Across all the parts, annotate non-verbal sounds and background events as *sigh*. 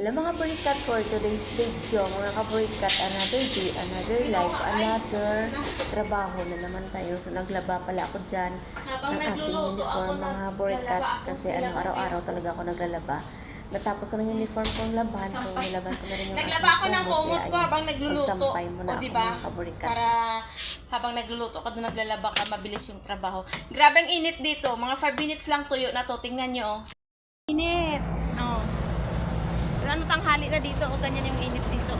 Hello mga Burikats for today's video. Mga kaburikat, another day, another life, another trabaho na naman tayo. So naglaba pala ako dyan ng ating uniform mga Burikats kasi ano, araw-araw talaga ako naglalaba. Natapos ko ng uniform kong laban, so nilaban ko na rin yung Naglaba ako ng kumot ko habang nagluluto. Magsampay muna o, ako diba? mga kaburikas. Para habang nagluluto ka doon naglalaba ka, mabilis yung trabaho. Grabe ang init dito. Mga 5 minutes lang tuyo na to. Tingnan nyo, oh. Init. Ano tanghali na dito, o ganyan yung init dito.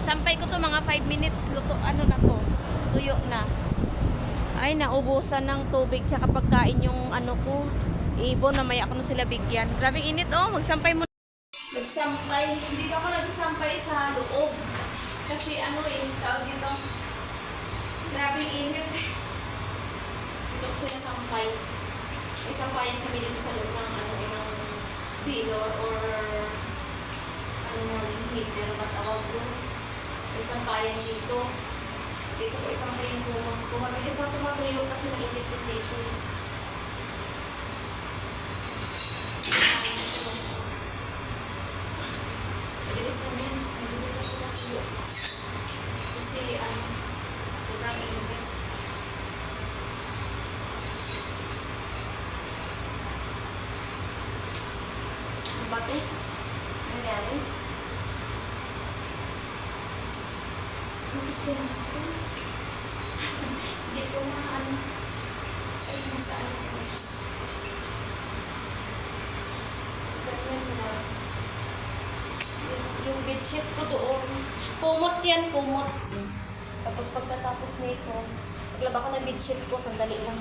Sampay ko to mga 5 minutes, luto, ano na to, tuyo na. Ay, naubusan ng tubig tsaka pagkain yung ano ko. Ibon na maya ako na sila bigyan. Grabe init, oh. Magsampay mo nagsampay. Dito ako nagsasampay sa loob. Kasi ano eh, tawag dito. Grabe init. Dito ko sila sampay. May sampayan kami dito sa loob ng ano, ng pillar or ano mo, yung heater ba tawag ko. May sampayan dito. Dito ko yung kumot ko. Mabilis na tumatuyo kasi mainit din dito. Mabilis na din. Mabilis na tumatuyo. Kasi ano, sobrang init. Ano ba ito? Nangyari? Hindi ko na ito. Hindi ko na ano. Ay, nasa ano ko siya. Yung, yung bedsheet ko doon. Kumot yan, kumot. Tapos pagkatapos nito, paglaba ko ng bedsheet ko, sandali lang.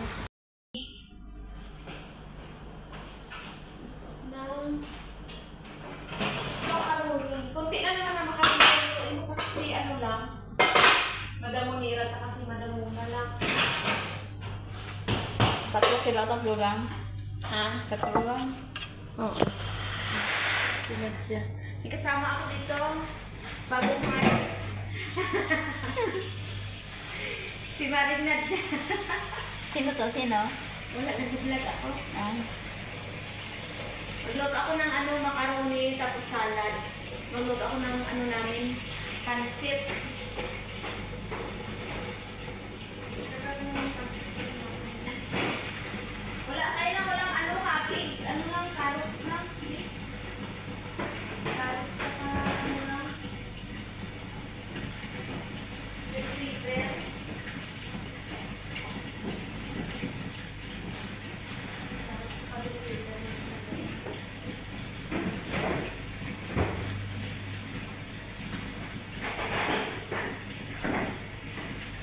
Nang makaroni. Kunti na naman na makaroni. Ito mo kasi si ano lang. Madam Munira at saka si Madam Muna lang. Tatlo sila, tatlo lang. Ha? Tatlo lang. Oo. Sinadya. May kasama ako dito. Bagong *laughs* Mari. si Marin Nadya. Sino to? Sino? Wala, nag-vlog ako. Ah, Magluto ako ng ano, macaroni, tapos salad. Magluto ako ng ano namin, pansit. Wala tayo na walang ano, cabbage. Ano lang, carrots lang. Carrots saka ano lang. Red pepper.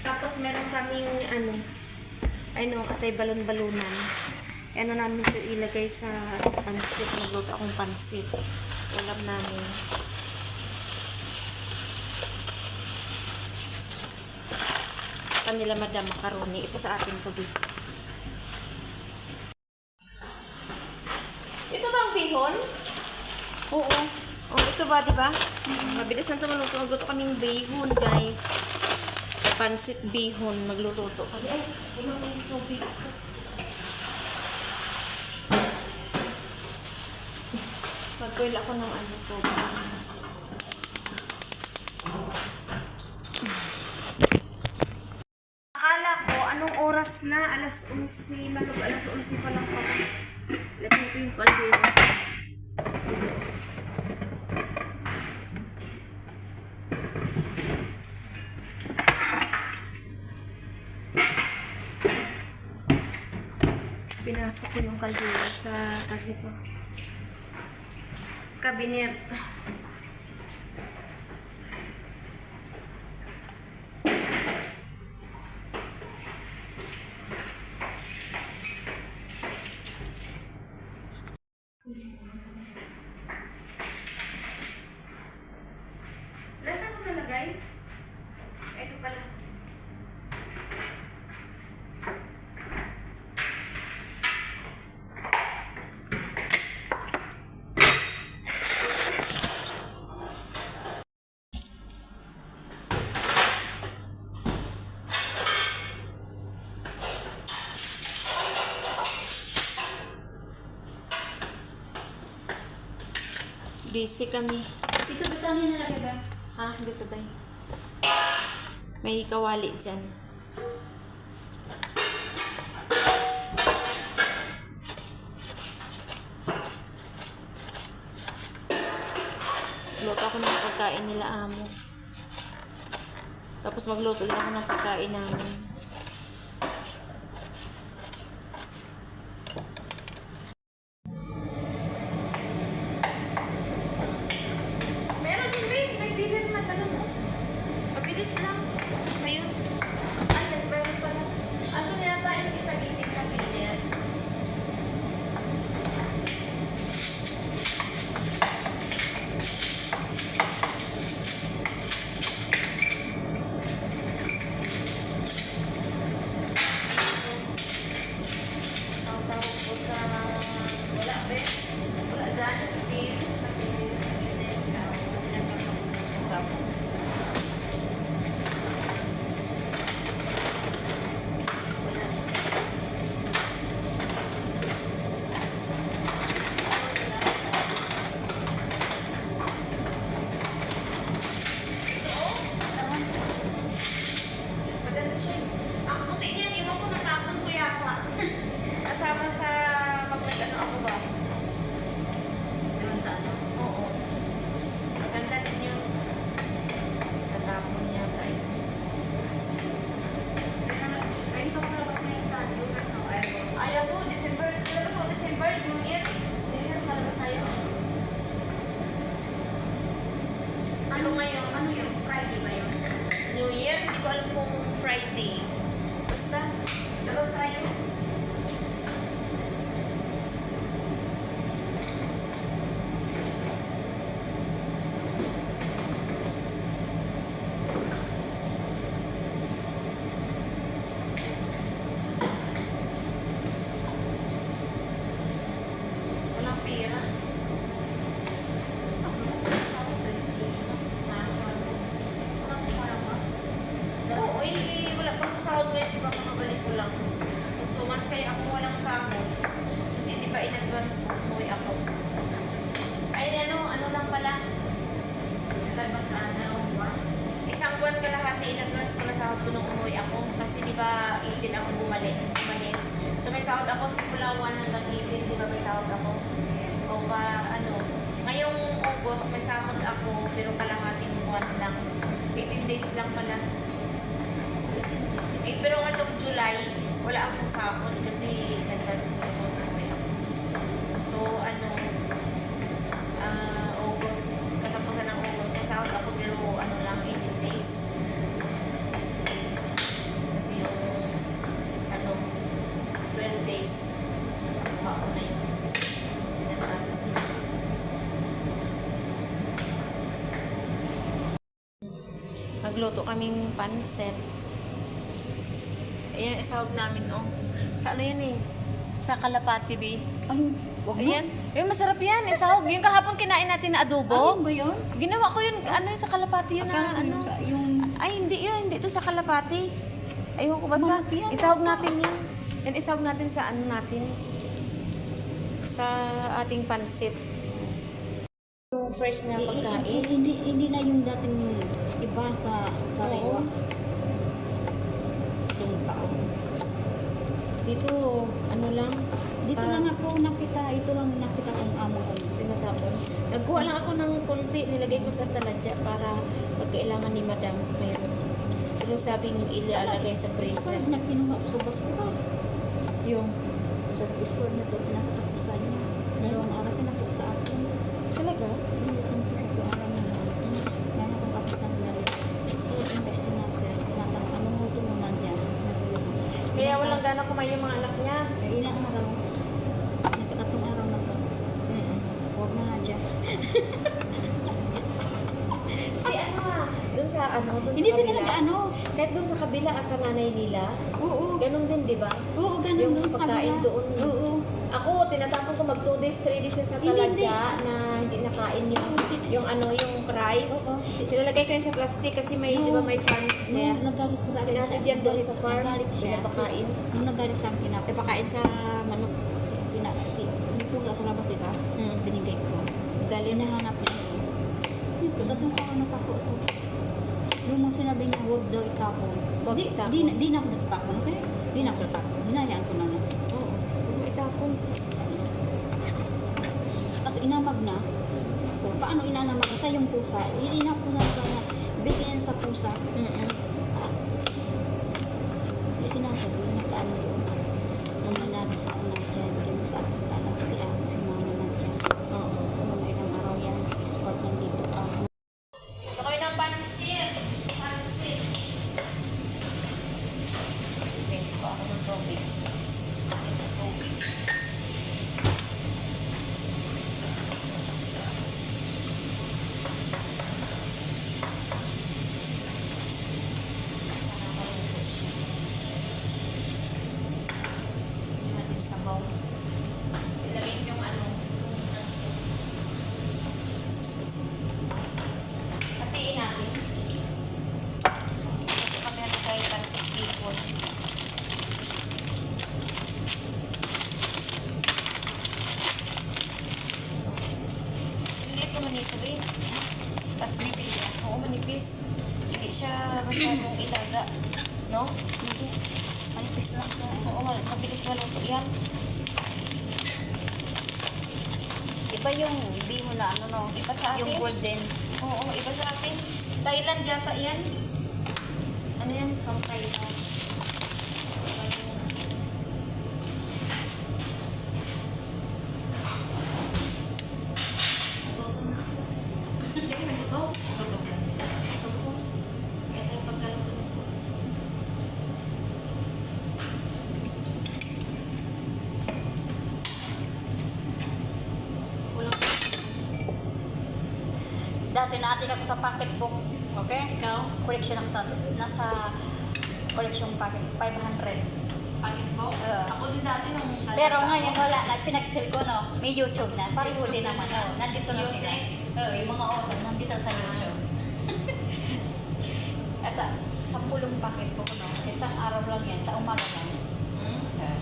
Tapos meron kaming ano, ano, atay balon-balunan. Ano namin ito ilagay sa pansit. Magluto akong pansit. Ulam namin. Kanila madam macaroni. Ito sa atin to dito. Ito ba ang bihon? Oo. Oh, ito ba, di ba? Mabilis na ito maluto. Magluto kaming bihon, guys pansit bihon magluluto kami. Ay, na yung tubig ko. Mag-coil ako ng ano tubig. Akala ko, anong oras na? Alas 11, malug alas 11 pa lang pala. Lagyan ko yung kaldera sa pinasok ko yung kaldera sa tagi ko. Kabinet. Nasaan ko nalagay? Ito pala. Busy kami. Dito ba saan yung nalagay ba? Ha? Dito tayo. May kawali dyan. Luto ako ng pagkain nila amo. Tapos magluto din ako ng pagkain namin. Ko, umuwi ako. Ay, ano, ano lang pala, Nalabas ka ang buwan? isang buwan kalahati in-advance ko na sahod ko nung umuwi ako. Kasi di ba 18 ako bumalik, umalis. So may sahod ako simula 1 hanggang 18, di ba may sahod ako? O ba, ano, ngayong August may sahod ako, pero kalahating buwan lang. 18 days lang pala. Eh, pero ngayong July, wala akong sahod kasi nag-advance ko nung umuwi ako. So, ano, ah, August, katapusan ng August, may sahod ako pero ano lang, 18 days. Kasi yung, ano, 12 days, nakuha ko na yun. In advance. Magluto kaming pansit. Ayan, isahog namin, oh. Sa ano yan eh? Sa Kalapati, Bay. Ano? Wag? Ayan. Yung masarap yan, isahog. Yung kahapon kinain natin na adobo. Ano ba yun? Ginawa ko yun, ano yung sa Kalapati yun na, Akala ano. yung. Ay, hindi yun, hindi ito sa Kalapati. Ayun ko basta. Isahog natin yan. Yan, isahog natin sa ano natin. Sa ating pansit. Yung first na Eh, eh, pagkain. eh, hindi, hindi na yung dating iba sa sa Oo. rewa. Yung tao. Dito, ano lang. Dito ah, lang ako nakita, ito lang nakita kong amo ko. tinatapon. Nagkuha lang ako ng konti, nilagay ko sa taladya para pag kailangan ni madam, mayroon. Pero sabing ilalagay sa freezer. Sword na kinuha ko sa basura. Yung, Sa sword na to, pinatapusan niya. Dalawang araw pinako sa akin. Talaga? Inusan ko sa kuaran na lang. Kaya akong kapitan na rin. Hindi. Tinatanong, ano mo muna dyan? Kaya walang gana kumain yung mga anak niya. Kaya ilang araw. Nagkatatong araw na to. Huwag na na dyan. *laughs* Si ano ah, dun sa ano, dun Hindi sa sila kabila. nag-ano. Kahit dun sa kabila, ah, sa nanay nila, Oo. ganun din, di ba? Oo, ganun Yung sa pagkain kabila. doon. Oo. Ako, tinatapon ko mag 2 days, 3 days na sa Hindi, taladya na hindi nakain yung, yung ano, yung price. Oo. Nilalagay ko yun sa plastic kasi may, di ba, may farm si sir. Nung nagalit sa akin Pinatid yan doon sa farm. Nagalit siya. Pinapakain. Nung nagalit siya, pinap Napakain sa manok. pinap hindi po sa labas, diba? Mm. Binigay ko. Galing. Hinahanap niya. doon ako natako to. Yung mga sinabi niya, huwag daw itapon. Huwag di, itapon. Di, na- di na ako natapon, okay? Di na ako natapon. Hinayaan ko na lang. Tapos inamag na. O, paano inanamag? Sa yung pusa. Ko sa sana. Bigyan sa pusa. Mm-mm. Yung sinasabi, nakaano doon. Namanag sa ako na dyan. Mo sa tala. Kasi ako si mama na dyan. Oo. Mga ilang araw yan. Sport nandito pa. Gusto ko ng pansit. Pansit. Pwede pa ako ng tubig. Ng tubig. natin sabaw. Ilagay yung ano, pansit. Hatiin natin. Ito kami ano tayo pansit bacon. Hindi ito manito eh. Tapos manipis yan. Oo, manipis. Hindi siya masyadong ilaga. No? Hindi. Manipis lang ka. Oo, mabilis maluto yan. Iba yung bimo na ano no. Iba sa atin. Yung golden. Oo, iba sa atin. Thailand yata yan. Ano yan? From Thailand. Hindi naman ito. Ito po. Ito yung pagkaluto nito. Kulang pa. Dati naatin ako sa pocketbook. Okay? Ikaw? Collection ako sa, nasa collection packet, 500. Pakit mo? Oo. Ako din dati nung Pero ngayon wala na, pinag-sell ko no, may YouTube na. Parang YouTube din naman, no. nandito na sila. Music? Oo, yung mga author, nandito sa YouTube. *laughs* At sa, sa pulong packet ko no, sa isang araw lang yan, sa umaga lang. Hmm? Uh,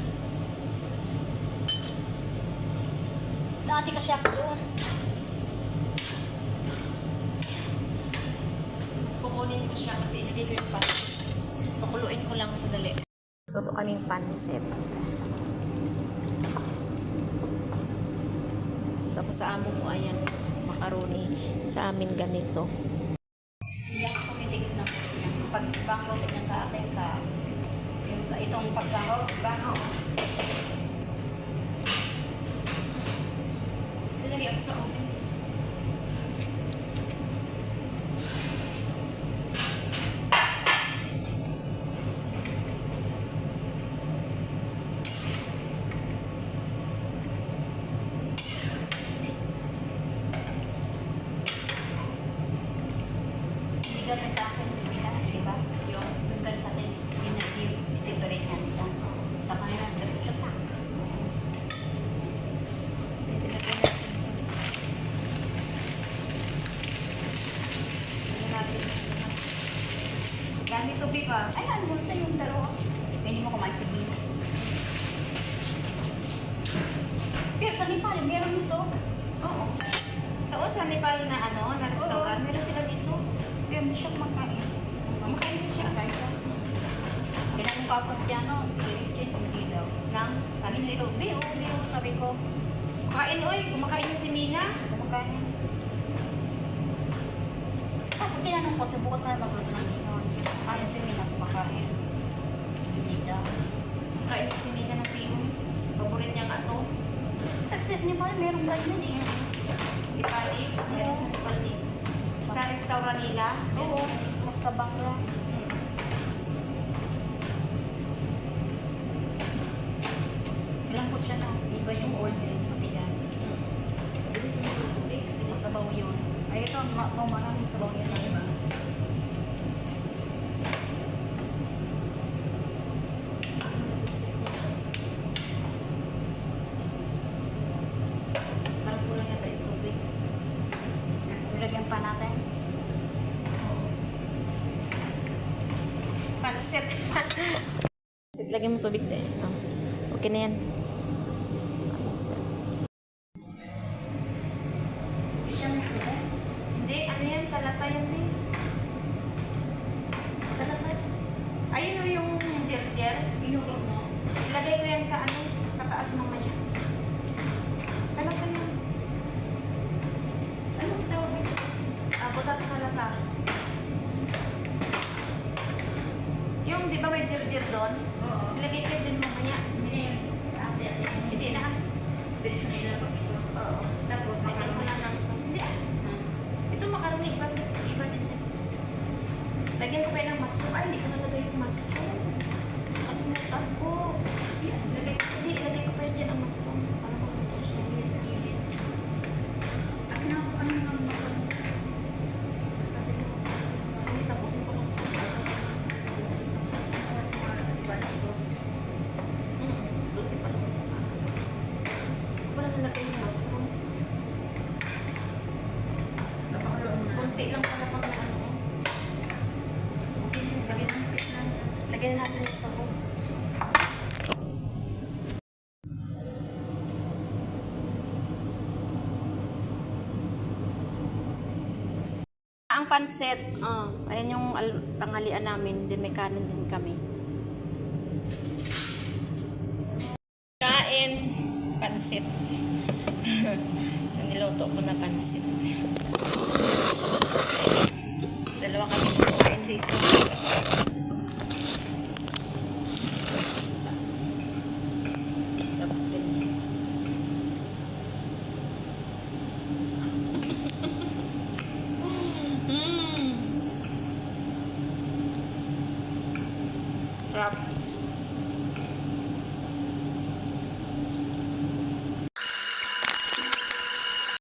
Naati kasi ako doon. Kukunin ko siya kasi ilagay ko yung pansit. Pakuluin ko lang sa dali. Luto kaming pansit. Tapos sa amo ko, ayan, macaroni. Sa amin ganito. Hindi ako kumitig na po siya. Pag bangkot niya sa atin sa yung sa itong pagsahod, di ba? Ilagay ako sa oven. Ganun sa akin, di ba? Di ba? Yun. Yung ganun sa atin, hindi separate yan. Sa, sa kanila, natin. Gamit to pa. Ay, ano sa yung dalawa? Pwede mo kumain sa bino. Pero sa Nepal, meron nito. Oo. Sa sa Nepal na ano, na restaurant, meron sila dito. Kaya hindi siya kumakain. Kumakain din siya. Kumakain siya. Tinanong ko ako si ano, si Richard, hindi daw. Nang Sabi nito, Bio, Bio, sabi ko, Kain, oy. Kumakain si Mina. kumakain. Tapos tinanong ko, sa bukas na magluto ng inon. Ano si Mina kumakain? Hindi daw. Kain na si Mina ng pihon. Paborit niyang ato. Kasi sa Nepal, meron ganyan eh. Ipali. Meron sa dito. Sa restaurant nila. Oo, sa Bangla. Ilang po siya na, iba yung old din, matigas. Bilis mo yung tubig. Masabaw yun. Ay, ito, ma ma maraming sabaw yan na iba. Masipsip mo. Parang kulang yata yung tubig. Ilagyan pa natin. Pansit. Pansit, lagyan mo tubig na oh. Okay na yan. Ano pansit. Oh, ayan yung tanghalian namin. Then may kanin din kami. Kain pansit. *laughs* Niloto ko na pansit. Dalawa kami kumain dito.